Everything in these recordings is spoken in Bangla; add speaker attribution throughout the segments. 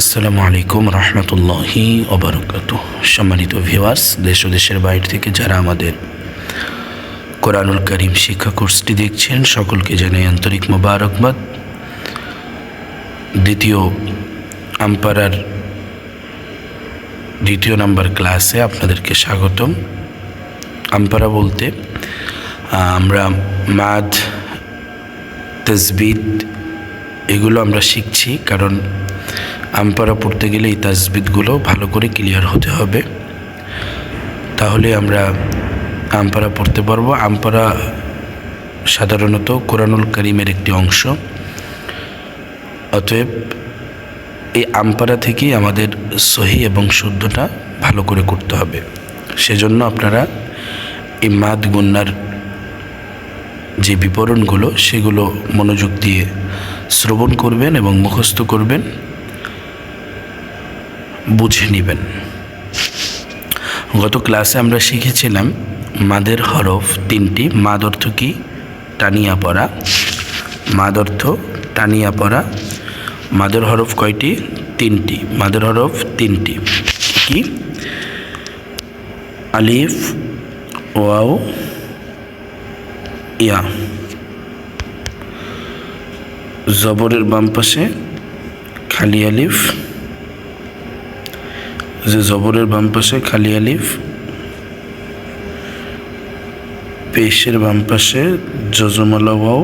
Speaker 1: আসসালামু আলাইকুম রহমতুল্লাহি ওবরকাত সম্মানিত ভিওয়ার্স দেশ ও দেশের বাইরে থেকে যারা আমাদের কোরআনুল করিম শিক্ষা কোর্সটি দেখছেন, সকলকে জানাই আন্তরিক মোবারকবাদ। দ্বিতীয় আম্পারার দ্বিতীয় নাম্বার ক্লাসে আপনাদেরকে স্বাগতম। আম্পারা বলতে আমরা মাদ তসবিদ এগুলো আমরা শিখছি কারণ আমপারা পড়তে গেলে এই তাজবিদগুলো ভালো করে ক্লিয়ার হতে হবে। তাহলে আমরা আমপারা পড়তে পারব। আমপারা সাধারণত কোরআনুল করিমের একটি অংশ। অতএব এই আমপারা থেকেই আমাদের সহি এবং শুদ্ধটা ভালো করে করতে হবে। সেজন্য আপনারা এই মাদ গুন্নার যে বিবরণগুলো, সেগুলো মনোযোগ দিয়ে শ্রবণ করবেন এবং মুখস্থ করবেন। বুঝে নেবেন। গত ক্লাসে আমরা শিখেছিলাম মাদের হরফ তিনটি, মাদ অর্থ কি? টানিয়া পড়া। মাদ অর্থ টানিয়া পড়া। মাদের হরফ কয়টি? তিনটি। মাদের হরফ তিনটি। কি? আলিফ, ওয়াও, ইয়া। জবরের বাম পাশে খালি আলিফ। যে জবরের বাম পাশে খালি আলিফ, পেশের বাম পাশে যজমালা ওয়াও,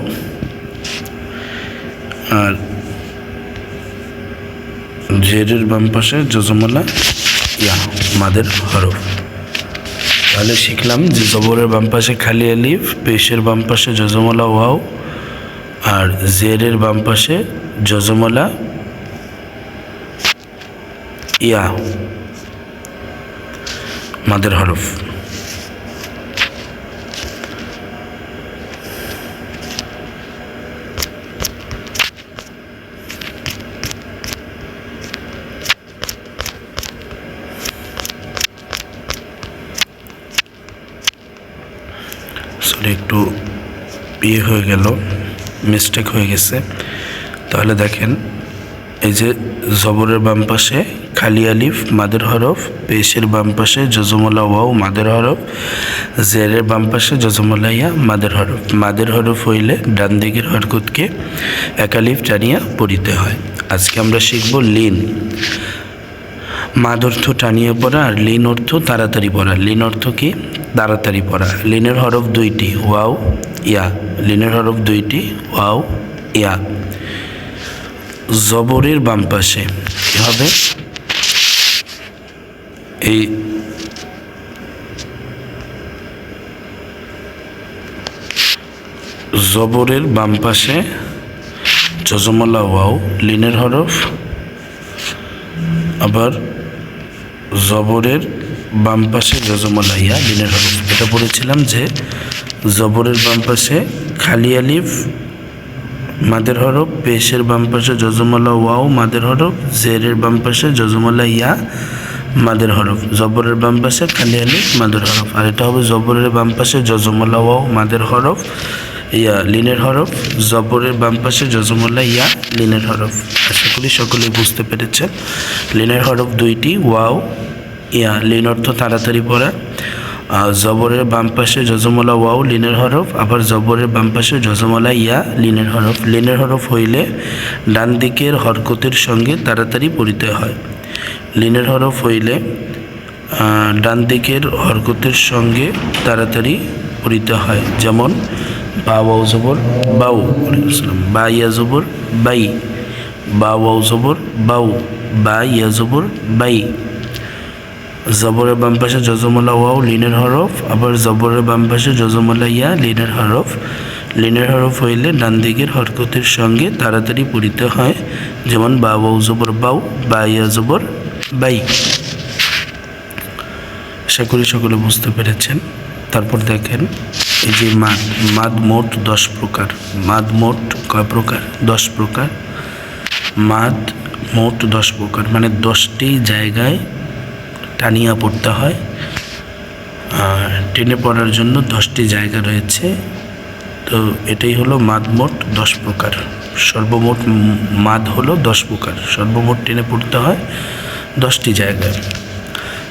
Speaker 1: আর জেরের বাম পাশে যজমালা ইয়া, মাদের হরফ। তাহলে শিখলাম যে জবরের বাম পাশে খালি আলিফ, পেশের বাম পাশে যজমালা ওয়াও, আর জেরের বাম পাশে যজমালা ইয়া। মাদের হরফ। সরি একটু ইয়ে হয়ে গেল মিস্টেক হয়ে গেছে। তাহলে দেখেন এই যে জবরের বাম পাশে খালি আলিফ, মাদের হরফ, পেশের বাম পাশে যজমলা ওয়াও, মাদের হরফ, জেরের বাম পাশে যজমলা ইয়া, মাদের হরফ। মাদের হরফ হইলে ডান দিকের হরকতকে একালিফ টানিয়া পড়িতে হয়। আজকে আমরা শিখব লিন। মাদ অর্থ টানিয়ে পড়া আর লিন অর্থ তাড়াতাড়ি পড়া। লিন অর্থ কি? তাড়াতাড়ি পড়া। লিনের হরফ দুইটি, ওয়াও, ইয়া। লিনের হরফ দুইটি, ওয়াও, ইয়া। জবরের বাম পাশে। কি হবে? এই জবরের বাম পাশে যজমলা ওয়াও, লিনের হরফ। আবার জবরের বাম পাশে যজমলা ইয়া, লিনের হরফ। এটা পড়েছিলাম যে জবরের বাম পাশে খালি আলিফ মাদের হরফ পেশের বাম পাশে যজমলা ওয়াও, মাদের হরফ, জেরের বাম পাশে যজমলা ইয়া, মাদের হরফ। জবরের বাম পাশে খালি আলিফ, মাদের হরফ। আর এটা হবে জবরের বাম পাশে যজমলা ওয়াও, মাদের হরফ, ইয়া, লিনের হরফ। জবরের বাম পাশে যজমলা ইয়া, লিনের হরফ। আশা করি সকলে বুঝতে পেরেছেন। লিনের হরফ দুইটি, ওয়াও, ইয়া, লিন অর্থ তাড়াতাড়ি পড়া। জবরের বাম পাশে যজমলা ওয়াও, লিনের হরফ, আবার জবরের বাম পাশে যজমলা ইয়া, লিনের হরফ। লিনের হরফ হইলে ডান দিকের হরকতের সঙ্গে তাড়াতাড়ি পড়িতে হয়। লিনের হরফ হইলে ডান দিকের হরকতের সঙ্গে তাড়াতাড়ি পড়িতে হয়। যেমন, বা ওয়াও জবর, বাউ বা ইয়া জবর, বাই। বা ওয়াও জবর, বাউ। বা ইয়া জবর, বাই। জবরের বাম পাশে যজমলা ওয়াও লিনের হরফ আবার জবরের বাম পাশে যজমলা ইয়া লিনের হরফ লিনের হরফ হইলে ডান দিকের হরকতের সঙ্গে তাড়াতাড়ি পড়িতে হয়, যেমন বা ওয়াও জবর বাউ বা ইয়া জবর বাই। আশা করি সকলে বুঝতে পেরেছেন। তারপর দেখেন, এই যে মাদ মাদ মোট দশ প্রকার। মাদ মোট কয় প্রকার? দশ প্রকার। মাদ মোট দশ প্রকার মানে দশটি জায়গায় টানিয়া পড়তে হয়। আর টেনে পড়ার জন্য দশটি জায়গা রয়েছে। তো এটাই হলো মাদ মোট দশ প্রকার। সর্বমোট মাদ হলো দশ প্রকার। সর্বমোট টেনে পড়তে হয় দশটি জায়গায়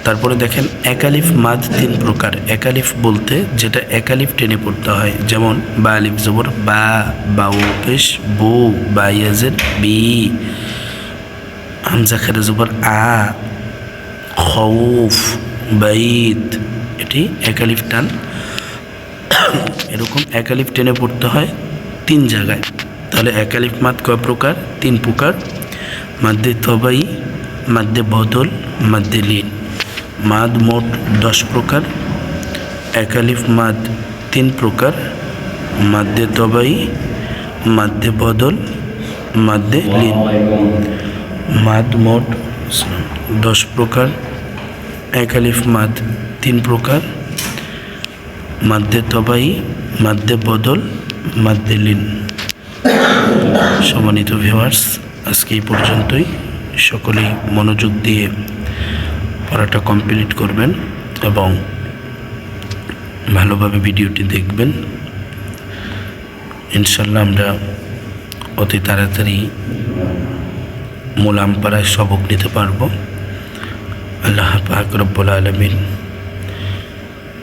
Speaker 1: তারপরে দেখেন একালিফ মাদ তিন প্রকার। একালিফ বলতে যেটা একালিফ টেনে পড়তে হয়, যেমন বা আলিফ জবর বা বাউ পেশ বউ বা ইয়াজের বি। হামজা খেরে জবর আ খৌফ বাইদ এটি একালিফ টান। এরকম একালিফ টেনে পড়তে হয় তিন জায়গায়। তাহলে একালিফ মাদ কয় প্রকার? তিন প্রকার। মাদ্দে তবাই মাদ্দে বদল মাদ্দে লীন। মাদ মোট দশ প্রকার। একালিফ মাদ তিন প্রকার। মাদ্দে তবাই মাদ্দে বদল মাদ্দে লিন। মাদ মোট দশ প্রকার একালিফ মাদ তিন প্রকার মাদ্দে তবাই মাদ্দে বদল মাদ্দে লীন। সম্মানিত ভিউয়ার্স আজকে এই পর্যন্তই। সকলেই মনোযোগ দিয়ে পড়াটা কমপ্লিট করবেন এবং ভালোভাবে ভিডিওটি দেখবেন। ইনশাল্লাহ আমরা অতি তাড়াতাড়ি মোলামপাড়ায় সবক নিতে পারব। আল্লাহ পাক রব্বুল আলমিন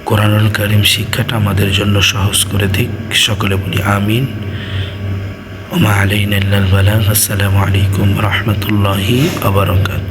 Speaker 1: কোরআনুল করিম শিক্ষাটা আমাদের জন্য সহজ করে দিক। সকলে বলি আমিন। ওমা আলাইন আল্লাহ আসসালামু আলাইকুম রহমতুল্লাহি আবরকাত